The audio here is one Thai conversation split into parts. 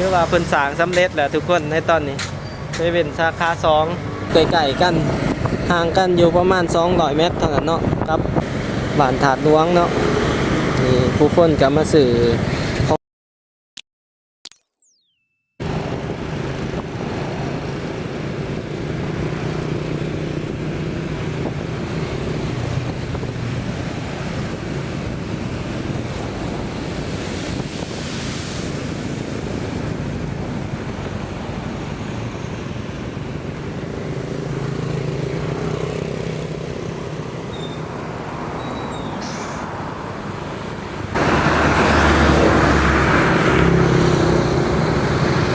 ถือว่าเพิ่นสร้างสำเร็จแล้วทุกคนในตอนนี้เซเว่นสาขาสองใกล้ๆกันห่างกันอยู่ประมาณ200เมตรเท่านั้นเนาะกับบ้านถาดหลวงเนาะนี่ผู้คนก็มาสื่อ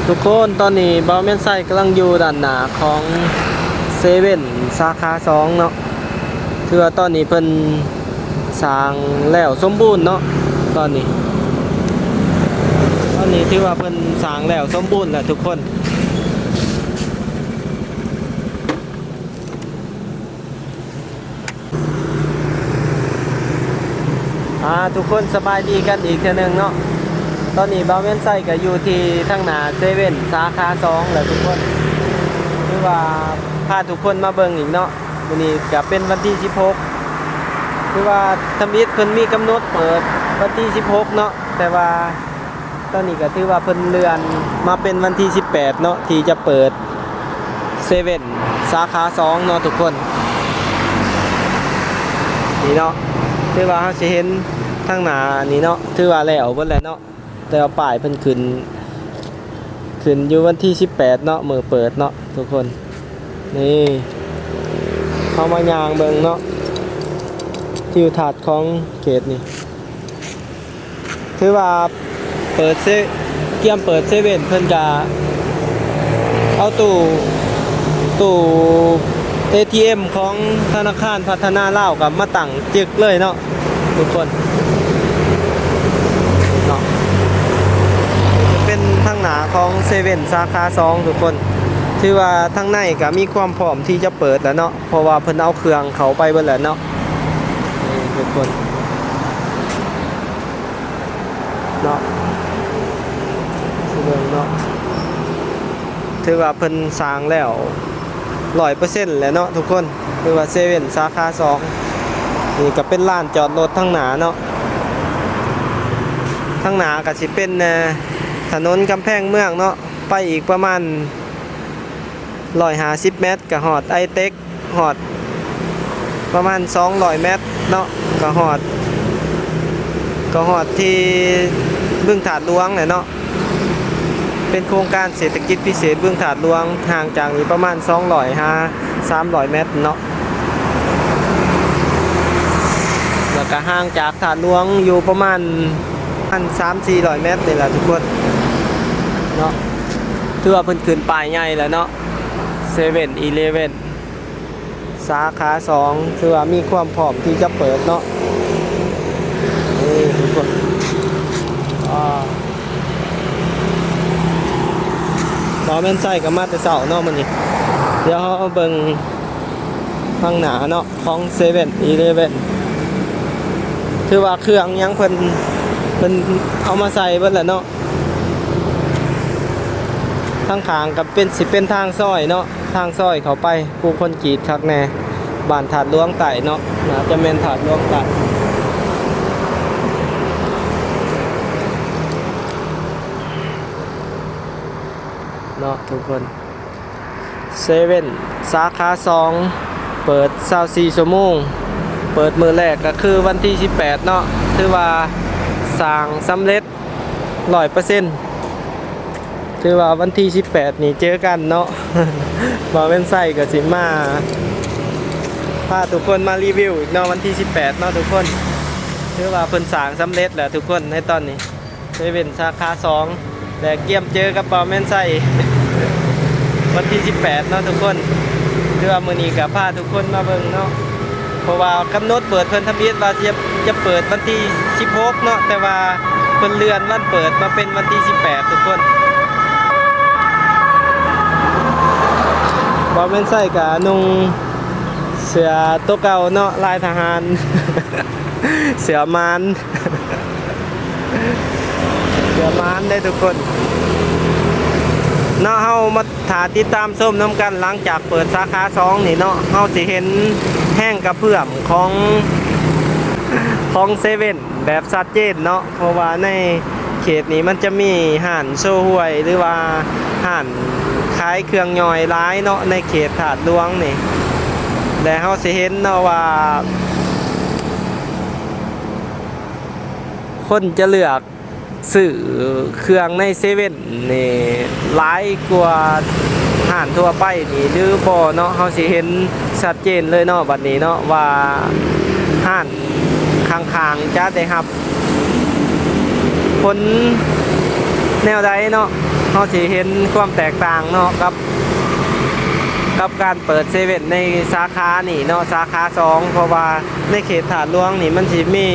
ทุก คนตอนนี้บอแมนไซกำลังอยู่ด้านหน้าของเซเว่นสาขาสองเนาะคือว่าตอนนี้เพิ่นสร้างแล้วสมบูรณ์เนาะตอนนี้ ตอนนี้ถือว่าเพิ่นสร้างแล้วสมบูรณ์แหล้วทุกคนอ่าทุกคนสบายดีกันอีกเทื่อนึงเนาะ ตอนนี้บาเวนไซก็อยู่ที่ทั้งหนาเซเว่นสาขาสองแหละทุกคนคือว่าพาทุกคนมาเบิ่งอีกเนาะวันนี้ก็เป็นวันที่ 16 คือว่าทำอิฐเพิ่นมีกำหนดเปิดวันที่ 16 เนาะแต่ว่าตอนนี้ก็ถือว่าเพิ่นเลื่อนมาเป็นวันที่ 18 เนาะที่จะเปิดเซเว่นสาขา2เนาะทุกคนนี่เนาะถือว่าเราสิเห็นทางหน้านี่เนาะถือว่าแล้วเบิดแล้วเนาะ แต่ว่าป้ายเพิ่นขึ้นขึ้นอยู่วันที่ 18 เนาะมือเปิดเนาะทุกคน นี่เข้ามายางเบิงเนาะทิวทัศน์ของเขตนี่คือว่าเปิดเซเกียมเปิดเซเว่นเพิ่นจะเอาตู้ตู้ ATM ของธนาคารพัฒนาเลาวกับมาตั้งจึกเลยเนาะทุกคนเนาะ จะเป็นทางหนา ของเซเว่นสาขาสองทุกคนที่ว่าทางในก็มีความพร้อมที่จะเปิดแล้วเนาะเพราะว่าเพิ่นเอาเครื่องเขาไปเบิดแล้วเนาะทุกคนเนาะเบิ่งเนาะถือว่าเพิ่นสร้างแล้วร้อยเปอร์เซ็นต์แล้วเนาะทุกคนคือว่าเซเว่นสาขาสองนี่ก็เป็นลานจอดรถทางหนาเนาะทางหนาก็สิเป็นเอ่อ ถนนกำแพงเมืองเนาะไปอีกประมาณ150เมตรก็ฮอดไอเต็กฮอด ประมาณ200เมตรเนาะก็ฮอดก็ฮอดที่บึงถาดหลวงเนี่ยเนาะเป็นโครงการเศรษฐกิจพิเศษบึงถาดหลวงห่างจากนี้ประมาณ200ฮา300เมตรเนาะแล้วก็ห่างจากถาดหลวงอยู่ประมาณพันสามสี่ร้อยเมตรนี่แหละทุกคน เนาะถือว่าเพิ่นขึ้นป้ายใหญ่แล้วเนาะเซเว่นอีเลเว่นสาขาสองถือว่ามีความพร้อมที่จะเปิดเนาะนี่ทุกคนอ่าบอแม่นใส่กับมาแต่เสาเนาะมันนี่เดี๋ยวเราเบิ่งข้างหนาเนาะของเซเว่นอีเลเว่นถือว่าเครื่องยังเพิ่นเป็นเอามาใส่เบิ่นแหละเนาะ ทางขางกับเป็นสิเป็นทางซอยเนาะทางซอยเขาไปผู้คนกีดคักแน่บ้านถาดหลวงไต่เนาะน่าจะแม่นถาดหลวงไต่เนาะทุกคนเซเว่นสาขาสองเปิด24ชั่วโมง เปิดมือแรกก็คือวันที่ 18 เนาะคือว่าสร้างสำเร็จร้อยเปอร์เซ็นต์ คือว่าวันที่ 18 นี่เจอกันเนาะบาเวนไซกับสิมาพาทุกคนมารีวิวอีกเนาะวันที่ 18 เนาะทุกคนคือว่าเพิ่นสางสำเร็จแล้วทุกคนในตอนนี้เซเว่นสาขา2แต่เกี่ยมเจอกับบาเวนไซวันที่ 18 เนาะทุกคนคือว่ามื้อนี้กับพาทุกคนมาเบิ่งเนาะเพราะว่ากำหนดเปิดเพิ่นทะเบียนว่าจะจะเปิดวันที่ 16 เนาะแต่ว่าเพิ่นเลื่อนวันเปิดมาเป็นวันที่ 18 ทุกคน แม่นใส่กะนุ่งเสือตัวเก่าเนาะลายทหาร เสือมานเสือมานได้ทุกคนเนาะเฮามาถาติดตามส้มน้ำกันหลังจากเปิดสาขาสองนี่เนาะเฮาสิเห็นแห้งกระเพื่อมของของเซเว่นแบบชัดเจนเนาะเพราะว่าในเขตนี้มันจะมีห่านโชห่วยหรือว่าห่านายเครื่องย่อยร้ายเนาะในเขตถาดหลวงนี่และเฮาสิเห็นเนาะว่า คนจะเลือกสื่อเครื่องในเซเว่นนี่ร้ายกว่าห่านทั่วไปนี่หรือบ่เนาะเฮาสิเห็นชัดเจนเลยเนาะบัดนี้เนาะว่าห่านข้างๆจะได้รับผลแนวใดเนาะ เฮาสิเห็นความแตกต่างเนาะกับกับการเปิดเซเว่นในสาขานี่เนาะสาขาสองเพราะว่าในเขตถาดหลวงนี่มันสิมี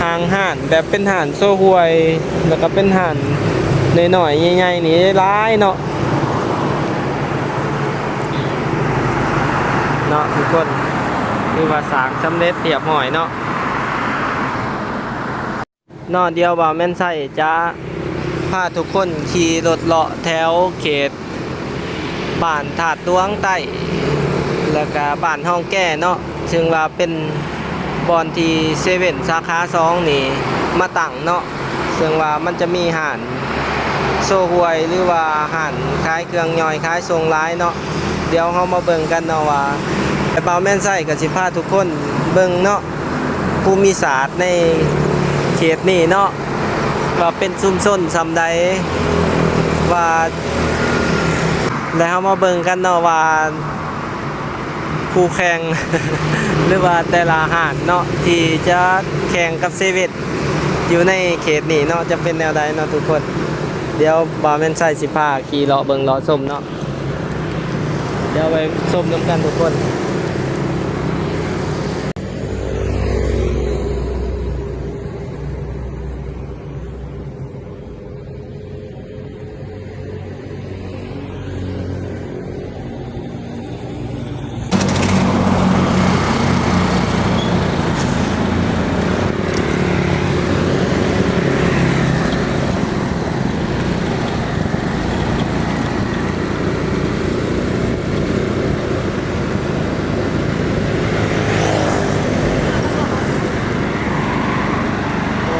ทางห่านแบบเป็นห่านโซ่หวย แล้วก็เป็นห่านหน่อยๆใหญ่ๆนี่ร้ายเนาะเนาะทุกคนคือว่าสางสำเร็จเรียบร้อยเนาะเนาะเดียวว่าแม่นใส่จะ พาทุกคนขี่รถเลาะแถวเขตบ้านถาดดวงใต้แล้วก็บ้านห้องแก้เนาะซึ่งว่าเป็นบอนที่เซเว่นสาขาสองนี่มาตั้งเนาะซึ่งว่ามันจะมีห่านโซหวยหรือว่าห่านขายเครื่องย่อยขายทรงร้ายเนาะเดี๋ยวเรามาเบิ่งกันเนาะว่าไอ้เบาแม่นไส้กับสิพาทุกคนเบิ่งเนาะภูมิศาสตร์ในเขตนี้เนาะ ว่าเป็นซุมซนซำใดว่าแล้วเรามาเบิ่งกันเนาะว่าผู้แข่งหรือว่าแต่ละหารเนาะที่จะแข่งกับเซเว่นอยู่ในเขตนี้เนาะจะเป็นแนวใดเนาะทุกคน เดี๋ยวบาแมนใส่สิพาขี่เลาะเบิ่งเลาะส้มเนาะเดี๋ยวไปส้มน้ำกันทุกคน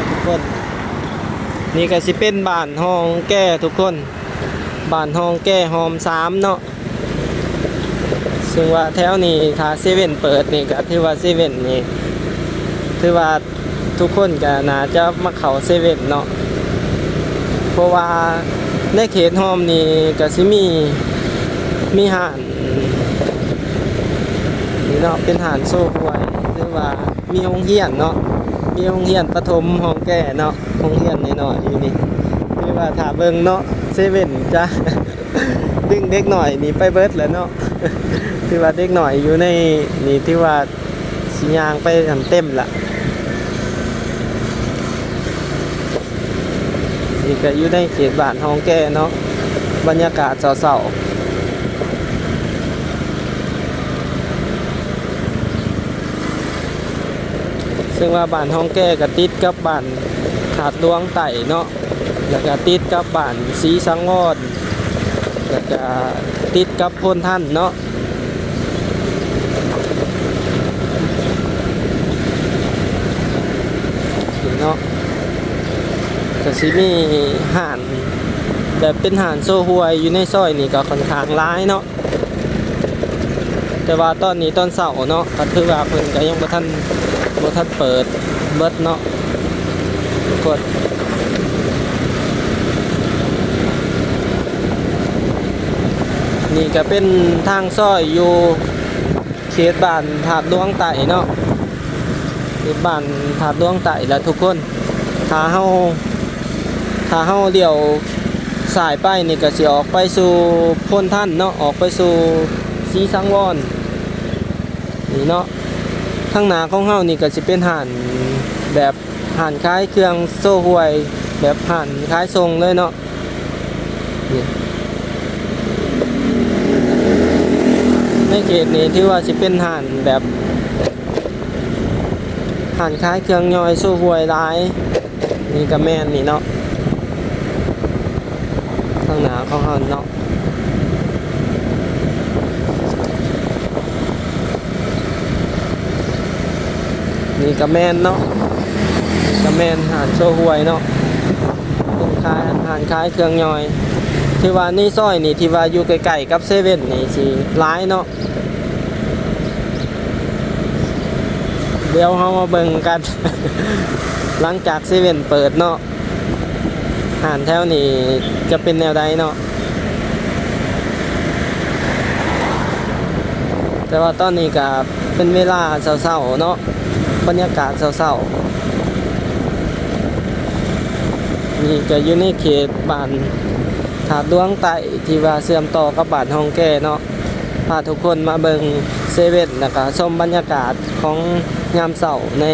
ทุกคน นี่ก็สิเป็นบ้านห้องแก้ทุกคนบ้านห้องแก้หอมสามเนาะซึ่งว่าแถวนี้ถ้าเซเว่นเปิดนี่ก็ถือว่าเซเว่นนี่ถือว่าทุกคนก็น่าจะมาเข้าเซเว่นเนาะเพราะว่าในเขตหอมนี่ก็สิมีมีห้านนี่เนาะเป็นห้านโซ่หวยหรือว่ามีโรงเรียนเนาะ มีโรงเรียนประถมห้องแก่เนาะโรงเรียนน้อยๆอยู่นี่คือว่าถ้าเบิ่งเนาะเซเว่นจ้ะดึงเด็กหน่อยนี่ไปเบิดแล้วเนาะที่ว่าเด็กหน่อยอยู่ในนี่ที่ว่าสิยางไปทำเต็มละนี่ก็อยู่ในเขตบ้านห้องแก่เนาะบรรยากาศเศร้าๆ ซึ่งว่าบ้านห้องแก่ก็ติดกับบ้านขาดดวงไต่เนาะแล้วก็ติดกับบ้านสีสังวรแล้วก็ติดกับพลท่านเนาะเนาะก็สิมีห่านแบบเป็นห่านโซฮวยอยู่ในซอยนี่ก็ค่อนข้างร้ายเนาะ แต่ว่าตอนนี้ตอนเสาร์เนาะก็ถือว่าเพิ่นก็ยังบ่ทันบ่ทันเปิดเบิดเนาะกดนี่ก็เป็นทางซอยอยู่เขตบ้านถาดหลวงไต่เนาะที่บ้านถาดดวงไต่แล้วทุกคนถ้าเฮาถ้าเฮาเลี้ยวสายไปนี่ก็สิออกไปสู่พ้นท่านเนาะออกไปสู่สีสังวร นี่เนาะข้างหน้าของเฮานี่ก็สิเป็นห่านแบบห่านคล้ายเครื่องโซ่ห่วย แบบห่านคล้ายทรงเลยเนาะนี่ในเขตนี้ที่ว่าสิเป็นห่านแบบหันคล้ายเครื่องย่อยสู้หวยร้ายนี่ก็แม่นนี่เนาะข้างหน้านาของเฮาเนาะ นี่ก็แมนเนาะก็แมนหานโซหวยเนาะเป็นขายหานขายเครื่องย่อยที่ว่านี่ซอยนี่ที่ว่าอยู่ใกล้ๆกับเซเว่นนี่สิร้ายเนาะเดี๋ยวเรามาเบิ่งกัน หลังจากเซเว่นเปิดเนาะหานแถวนี้จะเป็นแนวใดเนาะแต่ว่าตอนนี้ก็เป็นเวลาเศร้าๆเนาะ บรรยากาศเศร้าๆนี่ก็อยู่ในเขตบ้านถาดดวงไตที่ว่าเสื่อมต่อกับบ้าดห้องแก่เนาะพาทุกคนมาเบิงเซเว่นแล้วก็ชมบรรยากาศของยามเสาร์ใน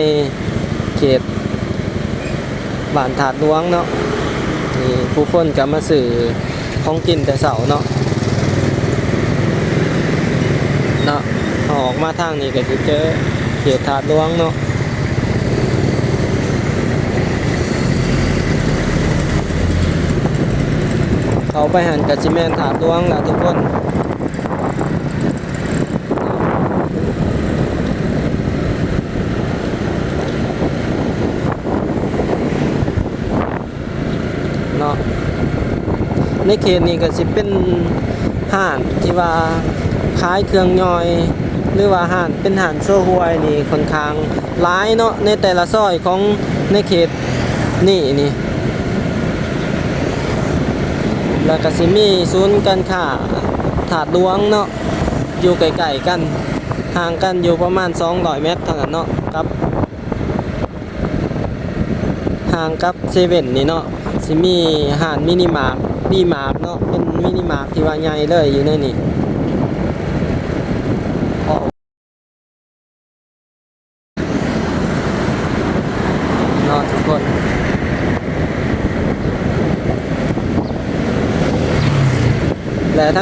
เขตบ้านถาดดวงเนาะนี่ผู้คนก็มาสื่อของกินแต่เสาร์เนาะเนาะออกมาทางนี้ก็จะเจอ ตถาดดวงเนาะเขาไปหันกับซีเมนถาดดวงละทุกคนเนาะในเขตนี้ก็สิเป็นห้านที่ว่าขายเครื่องย่อย หรือว่าห้านเป็นห้านโชห่วยนี่ค่อนข้างหลายเนาะในแต่ละซอยของในเขตนี่นี่แล้วก็สิมีศูนย์การค้าถาดดวงเนาะอยู่ไกลๆกันห่างกันอยู่ประมาณ200เมตรเท่านั้นเนาะครับห่างกับเซเว่นนี่เนาะสิมีอาหารมินิมาร์ทดีมาร์ทเนาะเป็นมินิมาร์ทที่ว่าใหญ่เลยอยู่ในนี่เนาะทุกคน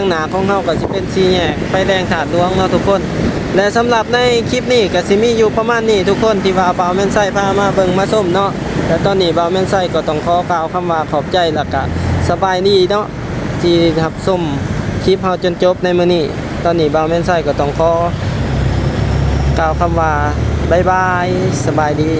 และทั้งหนาของเขาก็สิเป็นสีแยกไฟแดงถาดดวงเนาะทุกคน และสำหรับในคลิปนี้ก็สิมีอยู่ประมาณนี้ทุกคนที่ว่าบ่าวแม่นไส้พามาเบิ่งมาส้มเนาะแต่ตอนนี้บ่าวแม่นไส้ก็ต้องขอกล่าวคำว่าขอบใจแล้วก็สบายดีเนาะที่รับส้มคลิปเฮาจนจบในมื้อนี้ตอนนี้บ่าวแม่นไส้ก็ต้องขอกล่าวคำว่าบายบายสบายดี